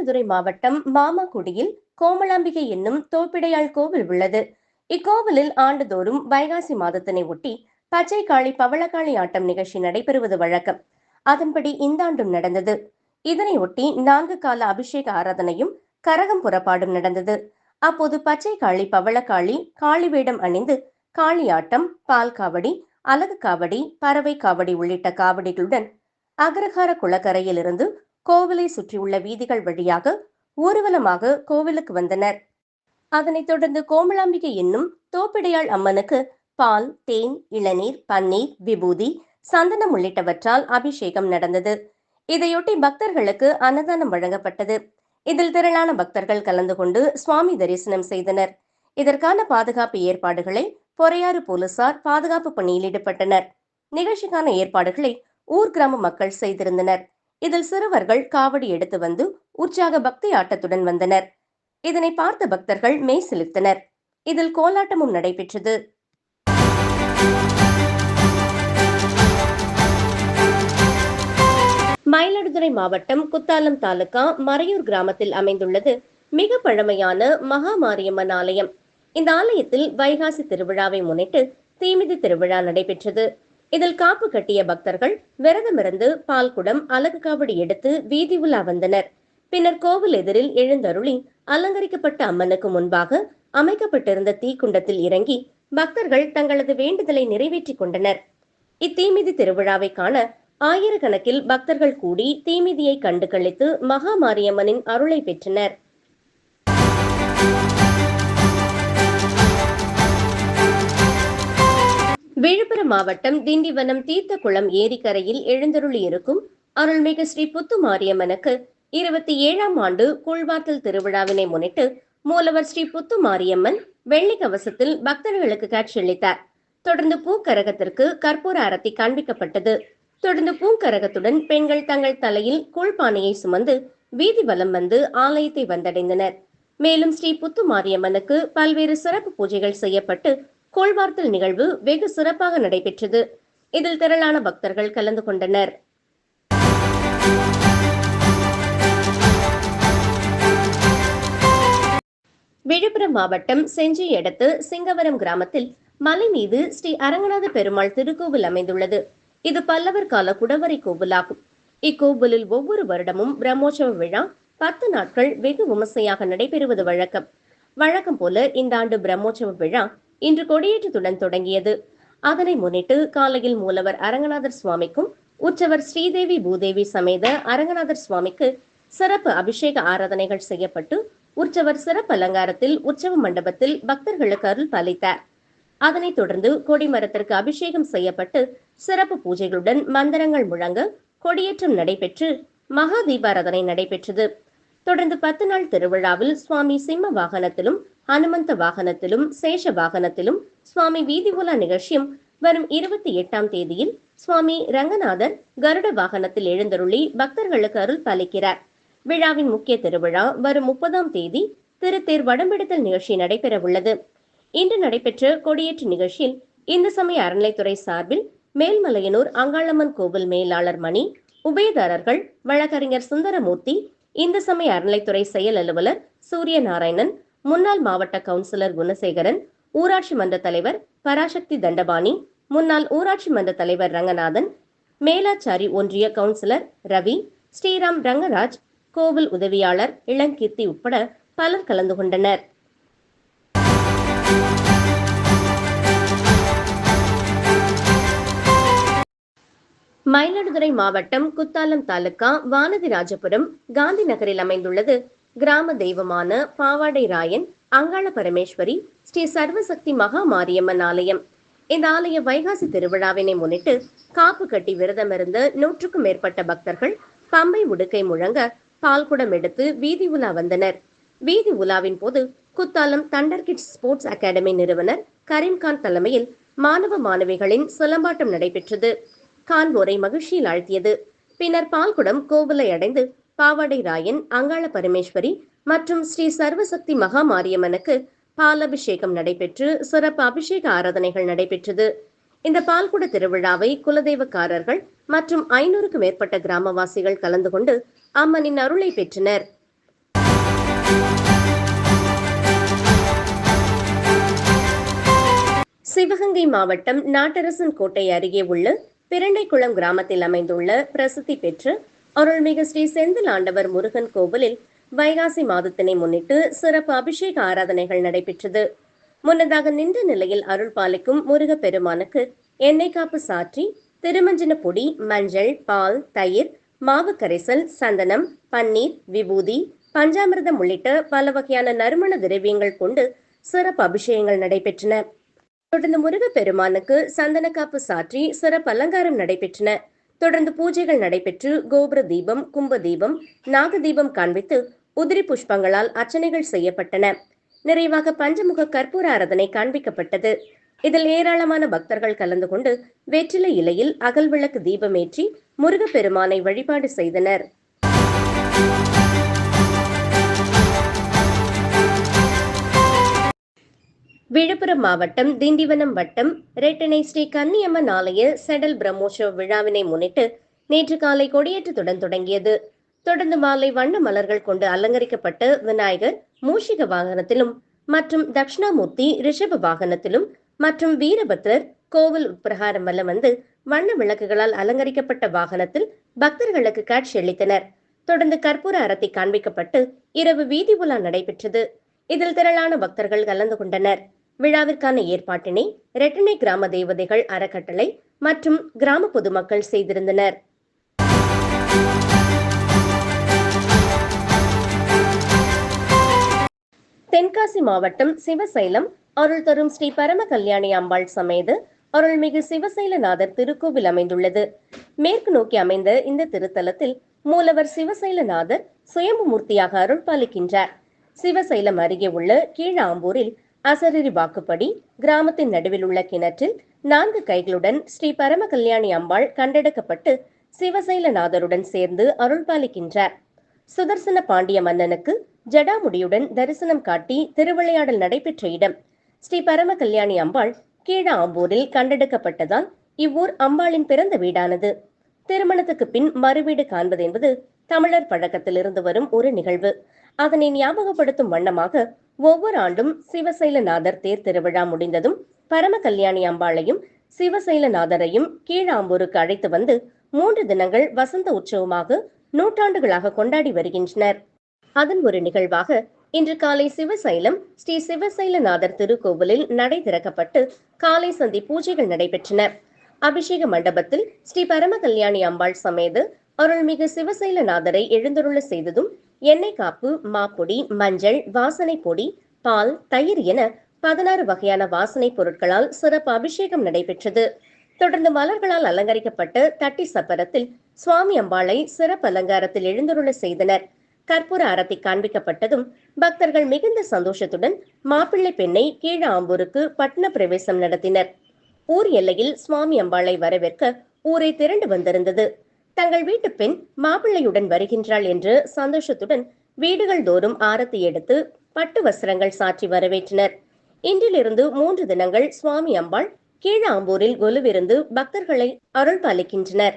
மயிலாடுதுறை மாவட்டம் மாமாக்குடியில் கோமலாம்பிகை என்னும் தோப்பிடையாள் கோவில் உள்ளது. இக்கோவிலில் ஆண்டுதோறும் வைகாசி மாதத்தினை ஒட்டி பச்சை காளி பவளக்காளி ஆட்டம் நிகழ்ச்சி நடைபெறுவது வழக்கம். அதன்படி இந்த ஆண்டும் நடந்தது. இதனையொட்டி நான்கு கால அபிஷேக ஆராதனையும் கரகம் புறப்பாடும் நடந்தது. அப்போது பச்சை காளி பவளக்காளி காளி வேடம் அணிந்து காளியாட்டம் பால் காவடி அலகு காவடி பறவை காவடி உள்ளிட்ட காவடிகளுடன் அகரஹார குளக்கரையிலிருந்து கோவிலை சுற்றியுள்ள வீதிகள் வழியாக ஊர்வலமாக கோவிலுக்கு வந்தனர். அதனைத் தொடர்ந்து கோமலாம்பிகை என்னும் தோப்பிடையாள் அம்மனுக்கு பால் தேன் இளநீர் பன்னீர் விபூதி சந்தனம் உள்ளிட்டவற்றால் அபிஷேகம் நடந்தது. இதையொட்டி பக்தர்களுக்கு அன்னதானம் வழங்கப்பட்டது. இதில் திரளான பக்தர்கள் கலந்து கொண்டு சுவாமி தரிசனம் செய்தனர். இதற்கான பாதுகாப்பு ஏற்பாடுகளை பொறையாறு போலீசார் பாதுகாப்பு பணியில் ஈடுபட்டனர். நிகழ்ச்சிக்கான ஏற்பாடுகளை ஊர் கிராம மக்கள் செய்திருந்தனர். இதில் சிறுவர்கள் காவடி எடுத்து வந்து உற்சாக பக்தி ஆட்டத்துடன் வந்தனர். இதனை பார்த்த பக்தர்கள் மெய் செலுத்தினர் இதில் கோலாட்டமும் நடைபெற்றது. மயிலாடுதுறை மாவட்டம் குத்தாலம் தாலுகா மறையூர் கிராமத்தில் அமைந்துள்ளது மிக பழமையான மகா மாரியம்மன் ஆலயம். இந்த ஆலயத்தில் வைகாசி திருவிழாவை முன்னிட்டு தீமிதி திருவிழா நடைபெற்றது. இதில் காப்பு கட்டிய பக்தர்கள் விரதமிருந்து பால்குடம் அலகு காவடி எடுத்து வீதி உலா வந்தனர் பின்னர் கோவில் எதிரில் எழுந்தருளி அலங்கரிக்கப்பட்ட அம்மனுக்கு முன்பாக அமைக்கப்பட்டிருந்த தீக்குண்டத்தில் இறங்கி பக்தர்கள் தங்களது வேண்டுதலை நிறைவேற்றிக் கொண்டனர். இத்தீமிதி திருவிழாவை காண ஆயிரக்கணக்கில் பக்தர்கள் கூடி தீமிதியை கண்டு கழித்து மகா மாரியம்மனின் அருளை பெற்றனர். மாவட்டம் திண்டிவனம் தீர்த்தகுளம் ஏரிக்கரையில் எழுந்தருளியிருக்கும் அருள்மிகு ஸ்ரீ புத்து மாரியம்மனுக்கு இருபத்தி ஏழாம் ஆண்டு கூழ்வாத்தல் திருவிழாவினை முன்னிட்டு மூலவர் ஸ்ரீ புத்து மாரியம்மன் வெள்ளி கவசத்தில் பக்தர்களுக்கு காட்சியளித்தார். தொடர்ந்து பூக்கரகத்திற்கு கற்பூர அரத்தி காண்பிக்கப்பட்டது. தொடர்ந்து பூங்கரகத்துடன் பெண்கள் தங்கள் தலையில் கூழ்பானையை சுமந்து வீதி வலம் வந்து ஆலயத்தை வந்தடைந்தனர். மேலும் ஸ்ரீ புத்து மாரியம்மனுக்கு பல்வேறு சிறப்பு பூஜைகள் செய்யப்பட்டு கோள்வார்த்தல் நிகழ்வு வெகு சிறப்பாக நடைபெற்றது. இதில் திரளான பக்தர்கள் கலந்து கொண்டனர். விழுப்புரம் மாவட்டம் செஞ்சி அடுத்து சிங்கவரம் கிராமத்தில் மலை மீது ஸ்ரீ அரங்கநாத பெருமாள் திருக்கோவில் அமைந்துள்ளது. இது பல்லவர் கால குடவரை கோவிலாகும். இக்கோவிலில் ஒவ்வொரு வருடமும் பிரம்மோற்சவ விழா பத்து நாட்கள் வெகு விமர்சையாக நடைபெறுவது வழக்கம். வழக்கம் போல இந்த ஆண்டு பிரம்மோற்சவ விழா இன்று கொடியேற்றத்துடன் தொடங்கியது. அதனை முன்னிட்டு காலையில் மூலவர் அரங்கநாதர் சுவாமிக்கும் உற்சவர் ஸ்ரீதேவி பூதேவி சமேத அரங்கநாதர் சுவாமிக்கு சிறப்பு அபிஷேக ஆராதனைகள் செய்யப்பட்டு உற்சவர் சிறப்பு அலங்காரத்தில் உற்சவ மண்டபத்தில் பக்தர்களுக்கு அருள் பாலித்தார். அதனைத் தொடர்ந்து கொடிமரத்திற்கு அபிஷேகம் செய்யப்பட்டு சிறப்பு பூஜைகளுடன் மந்திரங்கள் முழங்க கொடியேற்றம் நடைபெற்று மகா தீபாராதனை நடைபெற்றது. தொடர்ந்து பத்து நாள் திருவிழாவில் சுவாமி சிம்ம வாகனத்திலும் அனுமந்த வாகனத்திலும் சேஷ வாகனத்திலும் சுவாமி வீதி உலா நிகழ்ச்சியும் வரும் இருபத்தி எட்டாம் தேதியில் சுவாமி ரங்கநாதர் கருட வாகனத்தில் எழுந்தருளி பக்தர்களுக்கு அருள் பாலிக்கிறார். விழாவின் முக்கிய திருவிழா வரும் முப்பதாம் தேதி திருத்தேர் வடம்பிடித்தல் நிகழ்ச்சி நடைபெற உள்ளது இன்று நடைபெற்ற கொடியேற்று நிகழ்ச்சியில் இந்து சமய அறநிலைத்துறை சார்பில் மேல்மலையனூர் அங்காளம்மன் கோவில் மேலாளர் மணி உபயதாரர்கள் வழக்கறிஞர் சுந்தரமூர்த்தி இந்து சமய அறநிலைத்துறை செயல் அலுவலர் சூரிய நாராயணன் முன்னாள் மாவட்ட கவுன்சிலர் குணசேகரன் ஊராட்சி மன்ற தலைவர் பராசக்தி தண்டபாணி முன்னாள் ஊராட்சி மன்ற தலைவர் ரங்கநாதன் மேலாச்சாரி ஒன்றிய கவுன்சிலர் ரவி ஸ்ரீராம் ரங்கராஜ் கோவில் உதவியாளர் இளங்கீர்த்தி உட்பட பலர் கலந்து கொண்டனர். மயிலாடுதுறை மாவட்டம் குத்தாலம் தாலுகா வானதிராஜபுரம் காந்தி நகரில் அமைந்துள்ளது கிராம தெய்வமான பாவாடை ராயன் அங்காள பரமேஸ்வரி ஸ்ரீ சர்வசக்தி மகா மாரியம்மன் ஆலயம். இந்த ஆலய வைகாசி திருவிழாவினை முன்னிட்டு காப்பு கட்டி விரதமிருந்த நூற்றுக்கும் மேற்பட்ட பக்தர்கள் பம்பை உடுக்கை முழங்க பால்குடம் எடுத்து வீதி உலா வந்தனர். வீதி உலாவின் போது Kuthalam thunder kids sports academy நிறுவனர் கரீம்கான் தலைமையில் மாணவ மாணவிகளின் சிலம்பாட்டம் நடைபெற்றது. காண்போரை மகிழ்ச்சியில் ஆழ்த்தியது. பின்னர் பால்குடம் கோவிலை அடைந்து பாவாடை ராயன் அங்காள பரமேஸ்வரி மற்றும் ஸ்ரீ சர்வசக்தி மகா மாரியம்மனுக்கு பாலபிஷேகம் நடைபெற்று சிறப்பு அபிஷேக ஆராதனைகள் நடைபெற்றது. இந்த பால்குட திருவிழாவை குலதெய்வக்காரர்கள் மற்றும் ஐநூறுக்கு மேற்பட்ட கிராமவாசிகள் கலந்து கொண்டு அம்மனின் அருளை பெற்றனர். சிவகங்கை மாவட்டம் நாட்டரசன் கோட்டை அருகே உள்ள பிரண்டைக்குளம் கிராமத்தில் அமைந்துள்ள பிரசித்தி பெற்ற அருள்மிகு ஸ்ரீ செந்தில் ஆண்டவர் முருகன் கோவிலில் வைகாசி மாதத்தினை முன்னிட்டு சிறப்பு அபிஷேக ஆராதனைகள் நடைபெற்றது. முன்னதாக நின்ற நிலையில் அருள் பாலிக்கும் முருகப் பெருமானுக்கு எண்ணெய் காப்பு சாற்றி திருமஞ்சன பொடி மஞ்சள் பால் தயிர் மாவு கரைசல் சந்தனம் பன்னீர் விபூதி பஞ்சாமிர்தம் உள்ளிட்ட பல வகையான நறுமண திரவியங்கள் கொண்டு சிறப்பு அபிஷேகங்கள் நடைபெற்றன. தொடர்ந்து முருக பெருமானுக்கு சந்தன காப்பு சாற்றி சிறப்பு அலங்காரம் நடைபெற்றன. தொடர்ந்து பூஜைகள் நடைபெற்று கோபுர தீபம் கும்ப தீபம் நாக தீபம் காண்பித்து உதிரி புஷ்பங்களால் அர்ச்சனைகள் செய்யப்பட்டன. நிறைவாக பஞ்சமுக கற்பூர ஆராதனை காண்பிக்கப்பட்டது. இதில் ஏராளமான பக்தர்கள் கலந்து கொண்டு வெற்றிலை இலையில் அகல் விளக்கு தீபமேற்றி முருகப்பெருமானை வழிபாடு செய்தனர். விழுப்புரம் மாவட்டம் திண்டிவனம் வட்டம் ரெட்டனை ஸ்ரீ கன்னியம்மன் ஆலய செடல் பிரம்மோற்சவ விழாவினை முன்னிட்டு நேற்று காலை கொடியேற்றத்துடன் தொடங்கியது. தொடர்ந்து மாலை வண்ண மலர்கள் கொண்டு அலங்கரிக்கப்பட்டு விநாயகர் மூஷிக வாகனத்திலும் மற்றும் தட்சிணாமூர்த்தி ரிஷப வாகனத்திலும் மற்றும் வீரபத்ரர் கோவில் உட்பிரகாரம் வல்ல வந்து வண்ண விளக்குகளால் அலங்கரிக்கப்பட்ட வாகனத்தில் பக்தர்களுக்கு காட்சியளித்தனர் தொடர்ந்து கற்பூர அரத்தி காண்பிக்கப்பட்டு இரவு வீதி உலா நடைபெற்றது. இதில் திரளான பக்தர்கள் கலந்து கொண்டனர். விழாவிற்கான ஏற்பாட்டினை ரெட்டனை கிராம தேவதைகள் அறக்கட்டளை மற்றும் கிராம பொதுமக்கள் செய்திருந்தனர். தென்காசி மாவட்டம் சிவசைலம் அருள் தரும் ஸ்ரீ பரம கல்யாணி அம்பாள் சமேது அருள்மிகு சிவசைலநாதர் திருக்கோவில் அமைந்துள்ளது. மேற்கு நோக்கி அமைந்த இந்த திருத்தலத்தில் மூலவர் சிவசைலநாதர் சுயம்பு மூர்த்தியாக அருள் பாலிக்கின்றார் சிவசைலம் அருகே உள்ள கீழாம்பூரில் அசரீரி வாக்குப்படி கிராமத்தின் நடுவில் உள்ள கிணற்றில் நான்கு கைகளுடன் ஸ்ரீ பரம கல்யாணி அம்பாள் கண்டெடுக்கப்பட்டு சிவசைலநாதருடன் சேர்ந்து அருள்பாலிக்கின்றார். சுதர்சன பாண்டிய மன்னனுக்கு ஜடாமுடியுடன் தரிசனம் காட்டி திருவிளையாடல் நடைபெற்ற இடம் ஸ்ரீ பரம கல்யாணி அம்பாள் கீழ ஆம்பூரில் கண்டெடுக்கப்பட்டதால் இவ்வூர் அம்பாளின் பிறந்த வீடானது. திருமணத்துக்கு பின் மறுவீடு காண்பது என்பது தமிழர் பழக்கத்திலிருந்து வரும் ஒரு நிகழ்வு. அதனை ஞாபகப்படுத்தும் வண்ணமாக ஒவ்வொரு ஆண்டும் சிவசைலநாதர் தேர் திருவிழா முடிந்ததும் பரம கல்யாணி அம்பாளையும் சிவசைலநாதரையும் கீழாம்பூருக்கு அழைத்து வந்து மூன்று தினங்கள் வசந்த உற்சவமாக நூற்றாண்டுகளாக கொண்டாடி வருகின்றனர். அதன் ஒரு நிகழ்வாக இன்று காலை சிவசைலம் ஸ்ரீ சிவசைலநாதர் திருக்கோவிலில் நடை திறக்கப்பட்டு காலை சந்தி பூஜைகள் நடைபெற்றன. அபிஷேக மண்டபத்தில் ஸ்ரீ பரம கல்யாணி அம்பாள் சமேத அருள்மிகு சிவசைலநாதரை எழுந்தருள செய்ததும் எண்ணெய் காப்பு மாப்பொடி மஞ்சள் வாசனை பொடி பால் தயிர் என பதினாறு வகையான வாசனை பொருட்களால் சிறப்பு அபிஷேகம் நடைபெற்றது. தொடர்ந்து மலர்களால் அலங்கரிக்கப்பட்ட தட்டி சப்பரத்தில் சுவாமி அம்பாளை சிறப்பு அலங்காரத்தில் எழுந்தருள செய்தனர். கற்பூர அறத்தை காண்பிக்கப்பட்டதும் பக்தர்கள் மிகுந்த சந்தோஷத்துடன் மாப்பிள்ளை பெண்ணை கீழ ஆம்பூருக்கு பட்டண பிரவேசம் நடத்தினர். ஊர் எல்லையில் சுவாமி அம்பாளை வரவேற்க ஊரை திரண்டு வந்திருந்தது. தங்கள் வீட்டு பெண் மாப்பிள்ளையுடன் வருகின்றாள் என்று சந்தோஷத்துடன் வீடுகள் தோறும் ஆரத்தி எடுத்து பட்டு வஸ்திரங்கள் சாற்றி வரவேற்றனர். இன்றிலிருந்து மூன்று தினங்கள் சுவாமி அம்பாள் கீழாம்பூரில் கொலுவிருந்து பக்தர்களை அருள் பாலிக்கின்றனர்